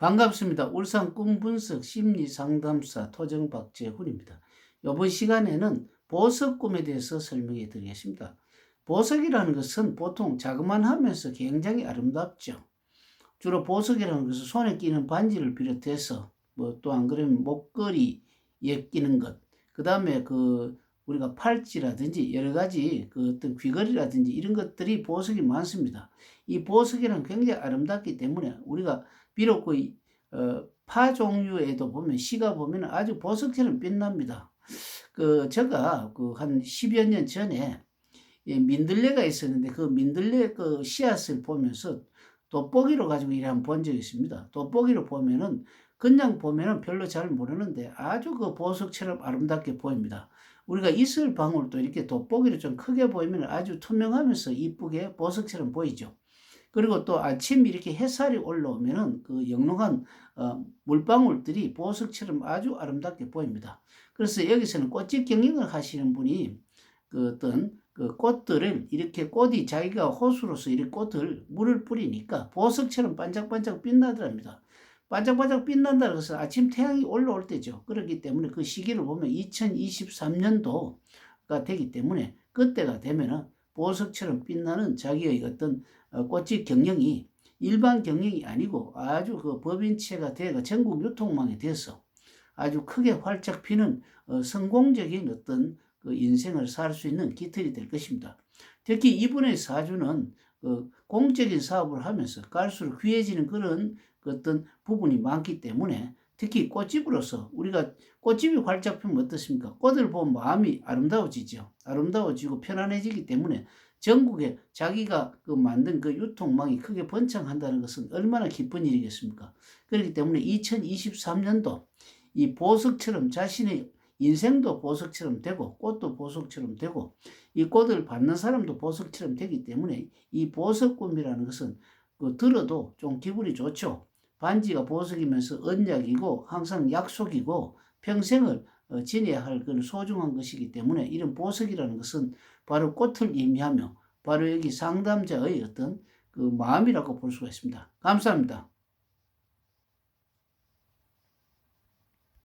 반갑습니다. 울산 꿈분석 심리상담사 토정 박재훈입니다. 이번 시간에는 보석 꿈에 대해서 설명해 드리겠습니다. 보석이라는 것은 보통 자그만하면서 굉장히 아름답죠. 주로 보석이라는 것은 손에 끼는 반지를 비롯해서 뭐 또 안 그러면 목걸이에 끼는 것, 그 다음에 그 우리가 팔찌라든지 여러 가지 그 어떤 귀걸이라든지 이런 것들이 보석이 많습니다. 이 보석이란 굉장히 아름답기 때문에 우리가 비록 그, 어, 파 종류에도 보면 시가 보면 아주 보석처럼 빛납니다. 그 제가 그 한 10여 년 전에 예, 민들레가 있었는데 그 민들레 그 씨앗을 보면서 돋보기로 가지고 한번 본 적이 있습니다. 돋보기로 보면은 그냥 보면은 별로 잘 모르는데 아주 그 보석처럼 아름답게 보입니다. 우리가 이슬 방울도 이렇게 돋보기로 좀 크게 보이면 아주 투명하면서 이쁘게 보석처럼 보이죠. 그리고 또 아침 이렇게 햇살이 올라오면은 그 영롱한 어, 물방울들이 보석처럼 아주 아름답게 보입니다. 그래서 여기서는 꽃집 경영을 하시는 분이 그 어떤 그 꽃들을 이렇게 꽃이 자기가 호수로서 이렇게 꽃을 물을 뿌리니까 보석처럼 반짝반짝 빛나더랍니다. 반짝반짝 빛난다는 것은 아침 태양이 올라올 때죠. 그렇기 때문에 그 시기를 보면 2023년도가 되기 때문에 그때가 되면은 보석처럼 빛나는 자기의 어떤 어, 꽃집 경영이 일반 경영이 아니고 아주 그 법인체가 되어 전국 유통망에 돼서 아주 크게 활짝 피는 어, 성공적인 어떤 그 인생을 살 수 있는 깃털이 될 것입니다. 특히 이분의 사주는 그 공적인 사업을 하면서 갈수록 귀해지는 그런 그 어떤 부분이 많기 때문에 특히 꽃집으로서 우리가 꽃집이 활짝 피면 어떻습니까? 꽃을 보면 마음이 아름다워지죠. 아름다워지고 편안해지기 때문에 전국에 자기가 그 만든 그 유통망이 크게 번창한다는 것은 얼마나 기쁜 일이겠습니까? 그렇기 때문에 2023년도 이 보석처럼 자신의 인생도 보석처럼 되고 꽃도 보석처럼 되고 이 꽃을 받는 사람도 보석처럼 되기 때문에 이 보석 꿈이라는 것은 그 들어도 좀 기분이 좋죠. 반지가 보석이면서 언약이고 항상 약속이고 평생을 어, 지내야 할 그런 소중한 것이기 때문에 이런 보석이라는 것은 바로 꽃을 의미하며 바로 여기 상담자의 어떤 그 마음이라고 볼 수가 있습니다. 감사합니다.